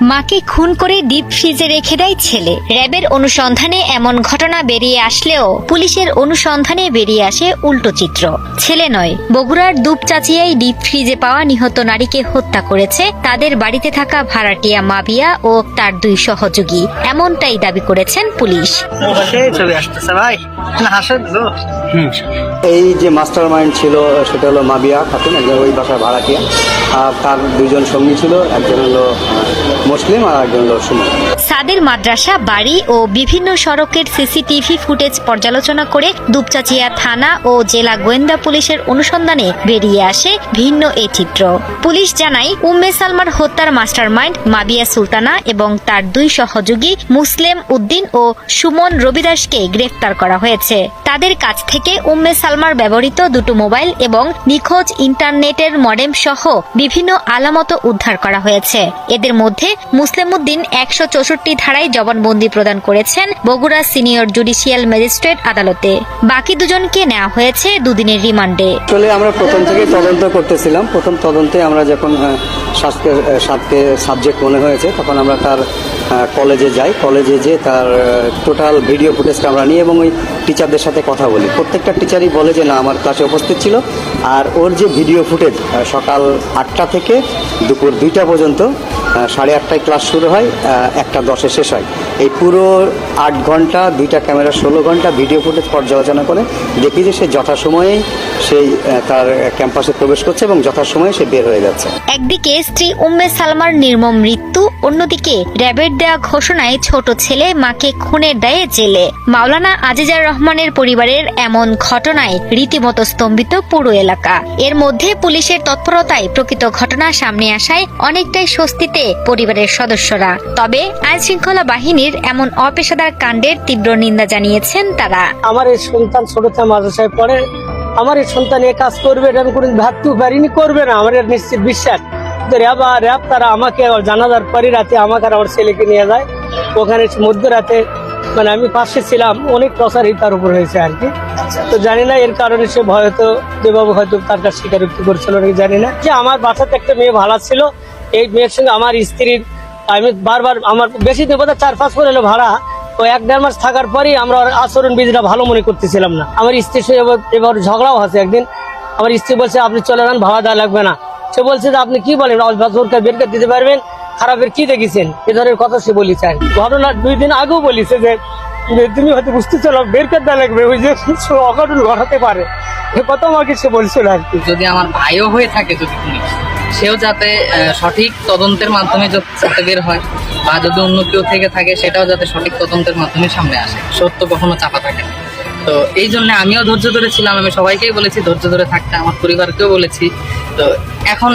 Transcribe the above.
মাকে খুন করে ডিপ ফ্রিজে রেখে দেয় ছেলে। র্যাবের অনুসন্ধানে এমন ঘটনা বেরিয়ে আসলেও পুলিশের অনুসন্ধানে বেরিয়ে আসে উল্টো চিত্র। ছেলে নয় বগুড়ার দুপচাচিয়ায় ডিপ ফ্রিজে পাওয়া নিহত নারীকে হত্যা করেছে তাদের বাড়িতে থাকা ভাড়াটিয়া মাবিয়া ও তার দুই সহযোগী। এমনটাই দাবি করেছেন পুলিশ। ছবি আসতেছে ভাই। হাসেন। এই যে মাস্টার মাইন্ড ছিল, সেটা হলো মাবিয়া খাতুন, একজন ওই বাসায় ভাড়াটিয়া। আর তার দুজন সঙ্গী ছিল, একজন হলো মুসলিম আর একজন হলো সুমন। সাদের মাদ্রাসা, বাড়ি ও বিভিন্ন সড়কের সিসিটিভি ফুটেজ পর্যালোচনা করে দুপচাচিয়া থানা ও জেলা গোয়েন্দা পুলিশের অনুসন্ধানে বেরিয়ে আসে ভিন্ন এই চিত্র। পুলিশ জানায়, উম্মে সালমার হত্যার মাস্টারমাইন্ড মাবিয়া সুলতানা এবং তার দুই সহযোগী মুসলিম উদ্দিন ও সুমন রবিদাসকে গ্রেফতার করা হয়েছে। তাদের কাছ থেকে উম্মে সালমার ব্যবহৃত দুটো মোবাইল এবং নিখোঁজ ইন্টারনেটের মডেম সহ বিভিন্ন আলামত উদ্ধার করা হয়েছে। এদের মধ্যে মুসলিম উদ্দিন একশো চৌষট্টি ধারায় জবানবন্দি প্রদান করেছেন বগুড়া সিনিয়র জুডিশিয়াল ম্যাজিস্ট্রেট আদালতে। বাকি দুজনকে নেওয়া হয়েছে দুদিনের রিমান্ডে। আমরা প্রথম থেকে তদন্ত করতেছিলাম। প্রথম তদন্তে আমরা যখন সাতকে সাতকে সাবজেক্ট মনে হয়েছে, তখন আমরা তার কলেজে যাই। কলেজে যে তার টোটাল ভিডিও ফুটেজটা আমরা নিই এবং ওই টিচারদের সাথে কথা বলি। প্রত্যেকটা টিচারই বলে যে, না, আমার ক্লাসে উপস্থিত ছিল। আর ওর যে ভিডিও ফুটেজ সকাল আটটা থেকে দুপুর দুইটা পর্যন্ত সাড়ে আটটায় ক্লাস শুরু হয় একটা দশে শেষ হয়। এই পুরো আট ঘণ্টা, দুইটা ক্যামেরা, ষোলো ঘণ্টা ভিডিও ফুটেজ পর্যালোচনা করে দেখি যে সে যথাসময়েই সেই তার ক্যাম্পাসে প্রবেশ করছে এবং যথাসময়ে সে বের হয়ে যাচ্ছে। একদিকে স্ত্রী উম্মে সালমার নির্মম মৃত্যু, অন্যদিকে র্যাবের দেয়া ঘোষণায় ছোট ছেলে মাকে খুনের দায়ে জেলে। মাওলানা আজিজার রহমানের পরিবারের এমন ঘটনায় রীতিমতো স্তম্ভিত পুরো এলাকা। এর মধ্যে পুলিশের তৎপরতায় প্রকৃত ঘটনা সামনে আসায় অনেকটাই স্বস্তিতে পরিবারের সদস্যরা। তবে আইন শৃঙ্খলা বাহিনীর এমন অপেশাদার কাণ্ডের তীব্র নিন্দা জানিয়েছেন তারা। আমার এই সন্তান ছোট মাদ্রাসায় পড়ে, আমার এই সন্তান এ কাজ করবে, এটা আমি কোনো ভাবতেও পারিনি, করবে না, আমার নিশ্চিত বিশ্বাস। র্যাব আর র্যাব তারা আমাকে জানাজার পরে রাতে আমাকে আর আমার ছেলেকে নিয়ে যায়। ওখানে মধ্যরাতে মানে আমি পাশে ছিলাম, অনেক প্রসারই তার উপর হয়েছে আর কি। তো জানি না এর কারণে সে হয়তো দেবাবু হয়তো তার কাছে স্বীকারোক্তি করছিল নাকি জানি না। যে আমার বাসাতে একটা মেয়ে ভালো ছিল, এই মেয়ের সঙ্গে আমার স্ত্রীর আমি বারবার আমার বেশি দিন বোধহয় চার, পাঁচ করে এলো ভাড়া। ও এক দেড় মাস থাকার পরই আমরা আচরণ বিধিটা ভালো মনে করতেছিলাম না। আমার স্ত্রীর সঙ্গে এবার- ঝগড়াও আছে একদিন। আমার স্ত্রী বলছে, আপনি চলে যান, ভাড়া দেওয়া লাগবে না। সে বলছে যে, আপনি কি বলেন? সরকার বের করে দিতে পারবেন? খারাপের কি দেখেছেন? এ ধরনের কথা সে বলেছে। ঘটনা দুই দিন আগেও বলিছে যে তুমি হয়তো বুঝতে চলো বের করে দেওয়া লাগবে, ওই যে অঘটন ঘটাতে পারে। এ কথা আমাকে সে বলছিল আর কি। যদি আমার ভাইও হয়ে থাকে, যদি সেও যাতে সঠিক তদন্তের মাধ্যমে যাতে বের হয়, বা যদি অন্য কেউ থেকে থাকে, সেটাও যাতে সঠিক তদন্তের মাধ্যমে সামনে আসে। সত্য কখনো চাপা থাকে না। তো এই জন্য আমিও ধৈর্য ধরেছিলাম, আমি সবাইকেই বলেছি ধৈর্য ধরে থাকতে, আমার পরিবারকেও বলেছি। তো এখন